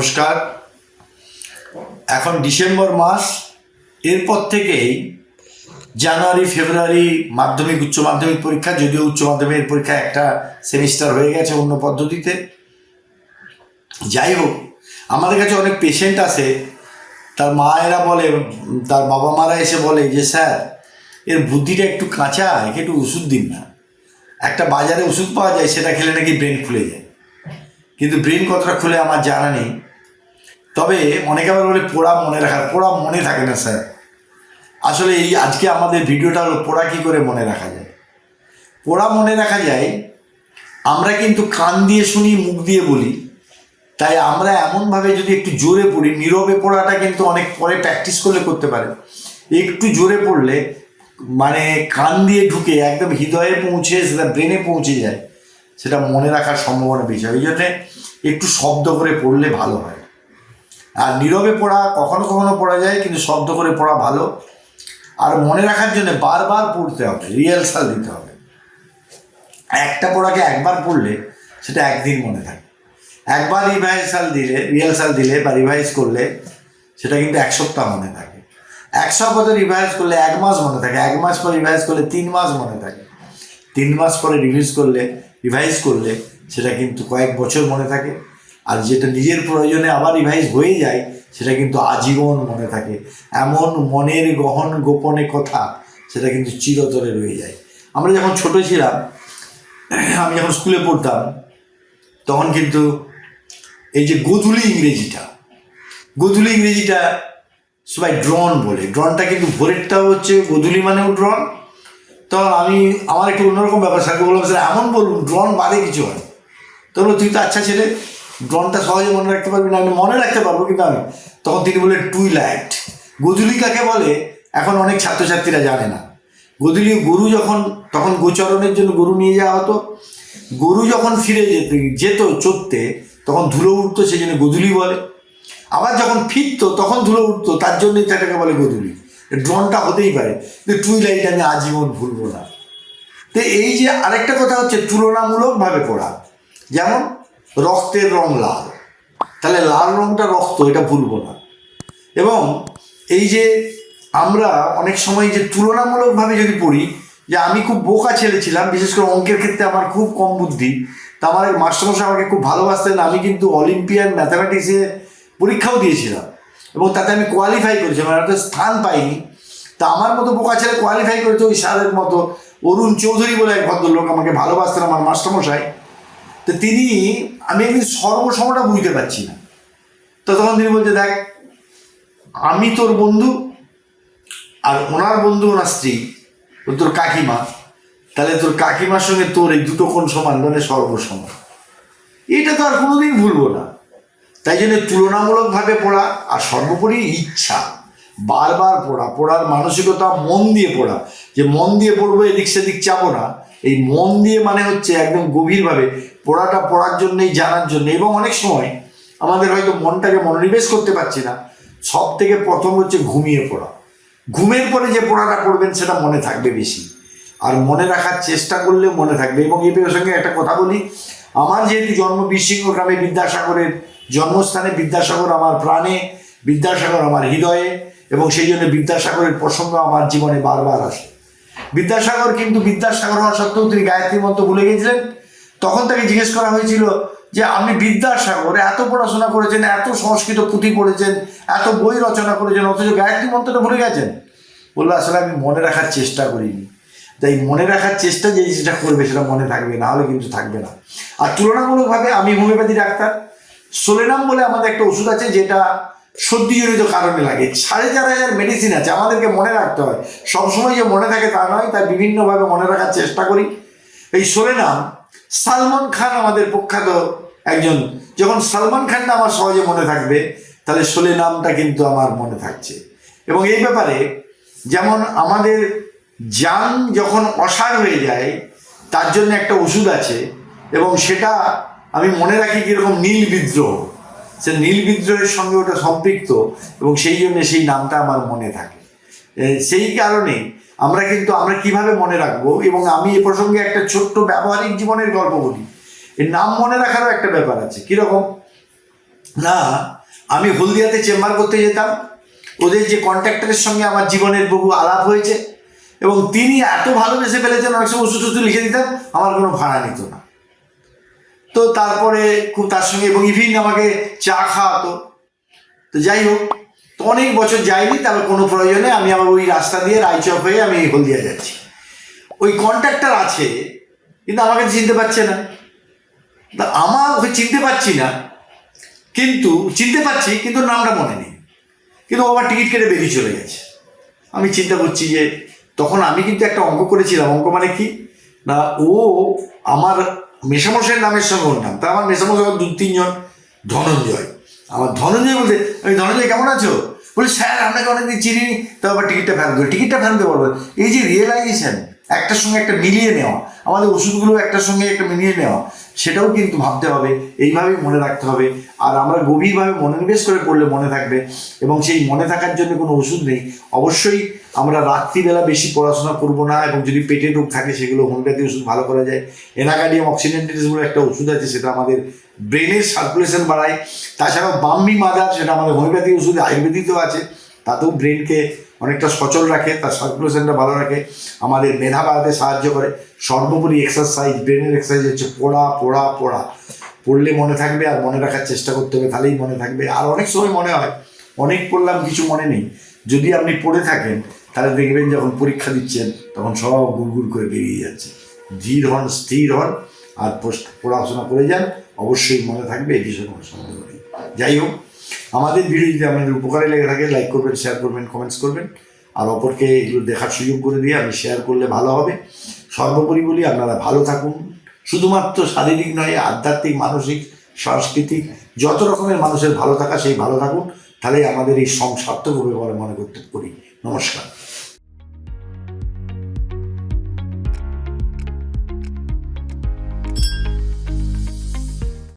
নমস্কার। এখন ডিসেম্বর মাস, এরপর থেকেই জানুয়ারি, ফেব্রুয়ারি মাধ্যমিক, উচ্চ মাধ্যমিক পরীক্ষা, যদিও উচ্চ মাধ্যমিক পরীক্ষা একটা সেমিস্টার হয়ে গেছে অন্য পদ্ধতিতে। যাই হোক, আমাদের কাছে অনেক পেশেন্ট আসে তার মায়েরা বলে, তার বাবা মারা এসে বলে যে, স্যার, এর বুদ্ধিটা একটু কাঁচা, একে একটু ওষুধ দিন না। একটা বাজারে ওষুধ পাওয়া যায়, সেটা খেলে নাকি ব্রেন খুলে যায়। কিন্তু ব্রেন কতটা খুলে আমার জানা নেই। তবে অনেকে আবার বলে পোড়া মনে রাখার পোড়া মনে থাকে না, স্যার। আসলে এই আজকে আমাদের ভিডিওটা হলো পোড়া কী করে মনে রাখা যায়? পোড়া মনে রাখা যায়, আমরা কিন্তু কান দিয়ে শুনি, মুখ দিয়ে বলি। তাই আমরা এমনভাবে যদি একটু জোরে পড়ি, নীরবে পড়াটা কিন্তু অনেক পরে প্র্যাকটিস করলে করতে পারে। একটু জোরে পড়লে মানে কান দিয়ে ঢুকে একদম হৃদয়ে পৌঁছে, সেটা ব্রেনে পৌঁছে যায়। সেটা মনে রাখার সম্ভাবনা বেশি হয়। ওই জন্যে একটু শব্দ করে পড়লে ভালো হয়। আর নীরবে পড়া কখনো কখনো পড়া যায়, কিন্তু শব্দ করে পড়া ভালো। আর মনে রাখার জন্য বারবার পড়তে হবে, রিহার্সাল দিতে হবে। একটা পড়াকে একবার পড়লে সেটা একদিন মনে থাকে। একবার রিভাইসাল দিলে, রিহার্সাল দিলে বা রিভাইজ করলে সেটা কিন্তু এক সপ্তাহ মনে থাকে। এক সপ্তাহ রিভাইজ করলে এক মাস মনে থাকে, এক মাস পর রিভাইজ করলে তিন মাস মনে থাকে। তিন মাস পরে রিভিউজ করলে, রিভাইজ করলে সেটা কিন্তু কয়েক বছর মনে থাকে। আর যেটা নিজের প্রয়োজনে আবার রিভাইজ হয়ে যায়, সেটা কিন্তু আজীবন মনে থাকে। এমন মনের গহন গোপনে কথা, সেটা কিন্তু চিরতরে রয়ে যায়। আমরা যখন ছোট ছিলাম, আমি যখন স্কুলে পড়তাম, তখন কিন্তু এই যে গোধূলি ইংরেজিটা গোধূলি ইংরেজিটা সবাই ড্রন বলে। ড্রনটা কিন্তু ভোরেরটাও হচ্ছে, গোধূলি মানেও ড্রন তখন আমি, আমার একটু অন্যরকম ব্যাপার, স্যারকে বললাম, স্যার, এমন বলুন ড্রন বাদে কিছু হয়। তো তুই তো আচ্ছা ছেলে ড্রনটা সহজে মনে রাখতে পারবি না, আমি মনে রাখতে পারব কিন্তু আমি। তখন তিনি বললেন, টুইলাইট। গোধূলি কাকে বলে? এখন অনেক ছাত্রছাত্রীরা জানে না। গোধূলি গরু যখন, তখন গোচরণের জন্য গরু নিয়ে যাওয়া হতো। গরু যখন ফিরে যেত যেত চড়তে, তখন ধুলো উঠতো, সেই জন্য গোধূলি বলে। আবার যখন ফিরতো, তখন ধুলো উঠতো, তার জন্যই সেটাকে বলে গোধূলি ড্রোনটা হতেই পারে, কিন্তু টুইলাইট আমি আজীবন ভুলবো না। তো এই যে আরেকটা কথা হচ্ছে, তুলনামূলকভাবে পড়া। যেমন রক্তের রং লাল। তাহলে লাল রংটা রক্ত, এটা ভুলবো না। এবং এই যে আমরা অনেক সময় যে তুলনামূলকভাবে যদি পড়ি, যে আমি খুব বোকা ছেলে ছিলাম, বিশেষ করে অঙ্কের ক্ষেত্রে আমার খুব কম বুদ্ধি। তা আমার মাস্টারমশাই আমাকে খুব ভালোবাসতেন, আমি কিন্তু অলিম্পিয়ান ম্যাথামেটিক্সে পরীক্ষাও দিয়েছিলাম। এবং তাতে আমি কোয়ালিফাই করেছি, আমার একটা স্থান পাইনি। তা আমার মতো বোকা ছেলে কোয়ালিফাই করেছে ওই স্যারের মতো। অরুণ চৌধুরী বলে এক ভদ্রলোক আমাকে ভালোবাসতেন, আমার মাস্টারমশাই। তো তিনি আমি একদিন সর্বসমটা বুঝতে পারছি না। তো তখন তিনি বলছে, দেখ, আমি তোর বন্ধু আর ওনার বন্ধু, ওনার স্ত্রী ও তোর কাকিমা। তাহলে তোর কাকিমার সঙ্গে তোর এই দুটো কোন সমান মানে সর্বসমান। এটা তো আর কোনোদিন ভুলবো না। তাই জন্য তুলনামূলকভাবে পড়া আর সর্বোপরি ইচ্ছা। বারবার পড়া, পড়ার মানসিকতা মন দিয়ে পড়া। যে মন দিয়ে পড়ব, এদিক সেদিক চাবো না। এই মন দিয়ে মানে হচ্ছে একদম গভীরভাবে পড়াটা পড়ার জন্যই, জানার জন্য এবং অনেক সময় আমাদের হয়তো মনটাকে মনোনিবেশ করতে পারছি না। সব থেকে প্রথম হচ্ছে ঘুমিয়ে পড়া। ঘুমের পরে যে পড়াটা পড়বেন, সেটা মনে থাকবে বেশি। আর মনে রাখার চেষ্টা করলে মনে থাকবে। এবং এই প্রসঙ্গে একটা কথা বলি। আমার যেহেতু জন্ম বিশৃঙ্গ গ্রামে বিদ্যাসাগরের জন্মস্থানে, বিদ্যাসাগর আমার প্রাণে, বিদ্যাসাগর আমার হৃদয়ে, এবং সেই জন্য বিদ্যাসাগরের প্রসঙ্গ আমার জীবনে বারবার আসে। বিদ্যাসাগর কিন্তু বিদ্যাসাগর হওয়া সত্ত্বেও তিনি গায়ত্রী মন্ত্র ভুলে গেছিলেন। তখন তাকে জিজ্ঞেস করা হয়েছিল যে, আপনি বিদ্যাসাগর, এত পড়াশোনা করেছেন, এত সংস্কৃত পুঁথি পড়েছেন, এত বই রচনা করেছেন, অথচ গায়ত্রী মন্ত্রটা ভুলে গেছেন? বলল, আসলে আমি মনে রাখার চেষ্টা করিনি। তাই মনে রাখার চেষ্টা যে যেটা করবে, সেটা মনে থাকবে, না হলে কিন্তু থাকবে না। আর তুলনামূলকভাবে আমি হোমিওপ্যাথি ডাক্তার। সোলেনাম বলে আমাদের একটা ওষুধ আছে, যেটা সর্দিজনিত কারণে লাগে। সাড়ে চার হাজার মেডিসিন আছে, আমাদেরকে মনে রাখতে হয়। সবসময় যে মনে থাকে তা নয়, তাই বিভিন্নভাবে মনে রাখার চেষ্টা করি। এই সোলেনাম সালমান খান আমাদের প্রখ্যাত একজন। যখন সালমান খানটা আমার সহজে মনে থাকবে, তাহলে শোলে নামটা কিন্তু আমার মনে থাকছে। এবং এই ব্যাপারে যেমন আমাদের যান যখন অসার হয়ে যায়, তার জন্য একটা ওষুধ আছে এবং সেটা আমি মনে রাখি কীরকম নীল বিদ্রোহ। সে নীল বিদ্রোহের সঙ্গে ওটা সম্পৃক্ত এবং সেই জন্য সেই নামটা আমার মনে থাকে। সেই কারণে আমরা কিন্তু, আমরা কীভাবে মনে রাখব? এবং আমি এ প্রসঙ্গে একটা ছোট্ট ব্যবহারিক জীবনের গল্প বলি। এর নাম মনে রাখারও একটা ব্যাপার আছে। কীরকম? না, আমি হলদিয়াতে চেম্বার করতে যেতাম। ওদের যে কন্ট্রাক্টরের সঙ্গে আমার জীবনের বহু আলাপ হয়েছে এবং তিনি এত ভালোবেসে ফেলেছেন, অনেক সময় ওষুধ টষুধ লিখে দিতাম আমার কোনো ভাড়া নিত না। তো তারপরে খুব তার সঙ্গে, এবং ইভিন আমাকে চা খাওয়াতো। তো যাই হোক তো অনেক বছর যাইনি তবে কোনো প্রয়োজনে আমি আবার ওই রাস্তা দিয়ে রায়চক হয়ে আমি হলদিয়া যাচ্ছি। ওই কন্ট্রাক্টর আছে, কিন্তু আমাকে চিনতে পারছে না। আমার ওকে চিনতে পারছি না, কিন্তু চিনতে পারছি, কিন্তু নামটা মনে নেই। কিন্তু ও আবার টিকিট কেটে বেরিয়ে চলে গেছে। আমি চিন্তা করছি যে, তখন আমি কিন্তু একটা অঙ্ক করেছিলাম। অঙ্ক মানে কি? না, ও আমার মেশামশাইয়ের নামের সঙ্গে ওর নাম। তা আমার মেশামশাই দু তিনজন ধনঞ্জয়। আমার ধনঞ্জয় বলতে আমি ধনঞ্জয়, কেমন আছো? বলি, স্যার, আপনাকে অনেকদিন চিনি তো আবার টিকিটটা ফেরত দেবো টিকিটটা ফেরত দেবো এই যে রিয়েলাইজেশন একটার সঙ্গে একটা মিলিয়ে নেওয়া, আমাদের ওষুধগুলো একটার সঙ্গে একটা মিলিয়ে নেওয়া, সেটাও কিন্তু ভাবতে হবে, এইভাবেই মনে রাখতে হবে। আর আমরা গভীরভাবে মনোনিবেশ করে পড়লে মনে থাকবে এবং সেই মনে থাকার জন্য কোনো ওষুধ নেই। অবশ্যই আমরা রাত্রিবেলা বেশি পড়াশোনা করব না এবং যদি পেটের রোগ থাকে, সেগুলো হোমিওপ্যাথি ওষুধ ভালো করা যায়। এনাকাডিয়াম অক্সিডেন্টিস বলে একটা ওষুধ আছে, সেটা আমাদের ব্রেনের সার্কুলেশন বাড়ায়। তাছাড়াও বাম্মি মাদার সেটা আমাদের হোমিওপ্যাথি ওষুধে আয়ুর্বেদিকও আছে, তাতেও ব্রেনকে অনেকটা সচল রাখে, তার সার্কুলেশনটা ভালো রাখে। আমাদের মেধা বাড়াতে সাহায্য করে। সর্বোপরি এক্সারসাইজ ব্রেনের এক্সারসাইজ হচ্ছে পড়া পড়া পড়া। পড়লে মনে থাকবে আর মনে রাখার চেষ্টা করতে হবে, তাহলেই মনে থাকবে। আর অনেক সময় মনে হয়, অনেক পড়লাম, কিছু মনে নেই। যদি আপনি পড়ে থাকেন, তাহলে দেখবেন যখন পরীক্ষা দিচ্ছেন, তখন সব গুড়গুড় করে বেরিয়ে যাচ্ছে। ধীর হন, স্থির হন, আর পড়াশোনা করে যান। অবশ্যই মনে থাকবে, এই বিষয়ে কোনো সন্দেহ নেই। যাই হোক, আমাদের ভিডিও যদি আপনাদের উপকারে লেগে থাকে লাইক করবেন শেয়ার করবেন কমেন্টস করবেন। আর অপরকে এগুলো দেখার সুযোগ করে দিয়ে আমি শেয়ার করলে ভালো হবে। সর্বোপরি বলি, আপনারা ভালো থাকুন। শুধুমাত্র শারীরিক নয়, আধ্যাত্মিক, মানসিক, সাংস্কৃতিক, যত রকমের মানুষের ভালো থাকা, সেই ভালো থাকুন। তাহলে আমাদের এই সম সার্থক হবে বলে মনে করতে করি। নমস্কার।